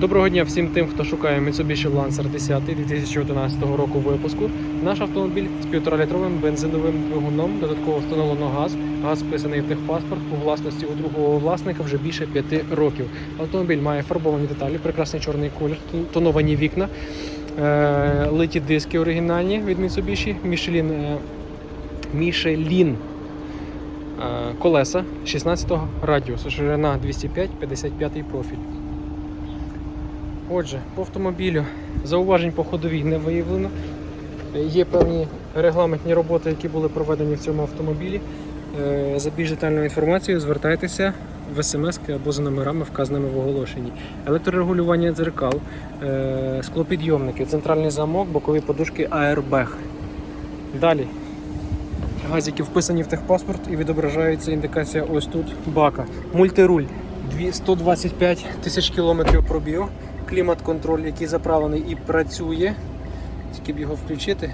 Доброго дня всім тим, хто шукає Mitsubishi Lancer 10 2011 року випуску. Наш автомобіль з 1,5-літровим бензиновим двигуном, додатково встановлено газ. Газ вписаний в техпаспорт у власності у другого власника вже більше 5 років. Автомобіль має фарбовані деталі, прекрасний чорний колір, тоновані вікна, е, литі диски оригінальні від Mitsubishi, Michelin, е, Michelin е, колеса 16-го радіусу, ширина 205, 55 профіль. Отже, по автомобілю зауважень по ходовій не виявлено. Є певні регламентні роботи, які були проведені в цьому автомобілі. Е, За більш детальною інформацією звертайтеся в смс або за номерами, вказаними в оголошенні. Електрорегулювання дзеркал, е, склопідйомники, центральний замок, бокові подушки Airbag. Далі. Газики вписані в техпаспорт і відображається індикація ось тут бака. Мультируль. 125 тисяч кілометрів пробігу. Клімат-контроль, який заправлений і працює. Тільки б його включити.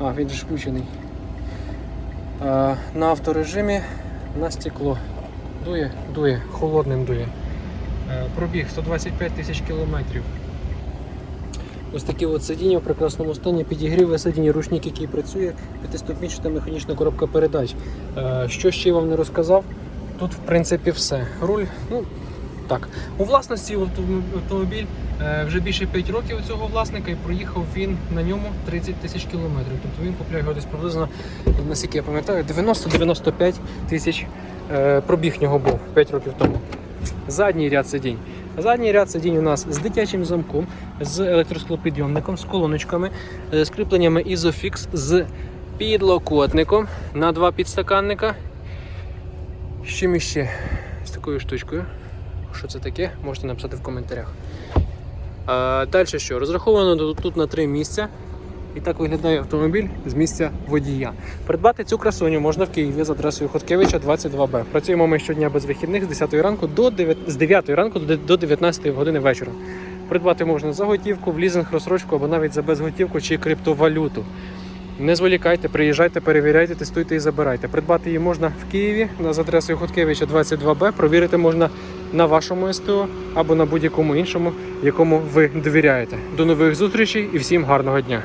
А, він же включений. А, на авторежимі на стекло. Дує, дує, холодним дує. Е, Пробіг 125 тисяч кілометрів. Ось такі от сидіння в прекрасному стані, підігріве сидіння, рушник, який працює, п'ятиступінчата механічна коробка передач. Е, Що ще вам не розказав? Тут, в принципі, все. Руль, ну так. У власності автомобіль е, вже більше 5 років у цього власника і проїхав він на ньому 30 тисяч кілометрів. Тобто він купляє його десь приблизно, наскільки я пам'ятаю, 90-95 тисяч е, пробіг нього був 5 років тому. Задній ряд сидінь. Задній ряд сидінь у нас з дитячим замком, з електросклопідйомником, з колоночками, е, з кріпленнями Isofix, з підлокотником на два підстаканника. З чим іще? З такою штучкою. Що це таке? Можете написати в коментарях. А, далі що? Розраховано тут- на три місця. І так виглядає автомобіль з місця водія. Придбати цю красуню можна в Києві з адресою Хоткевича 22Б. Працюємо ми щодня без вихідних з 10 ранку до 9, з 9 ранку до до 19 години вечора. Придбати можна за готівку, в лізинг, розсрочку або навіть за безготівку чи криптовалюту. Не зволікайте, приїжджайте, перевіряйте, тестуйте і забирайте. Придбати її можна в Києві на з адресою Хоткевича 22Б. Провірити можна на вашому СТО або на будь-якому іншому, якому ви довіряєте. До нових зустрічей і всім гарного дня!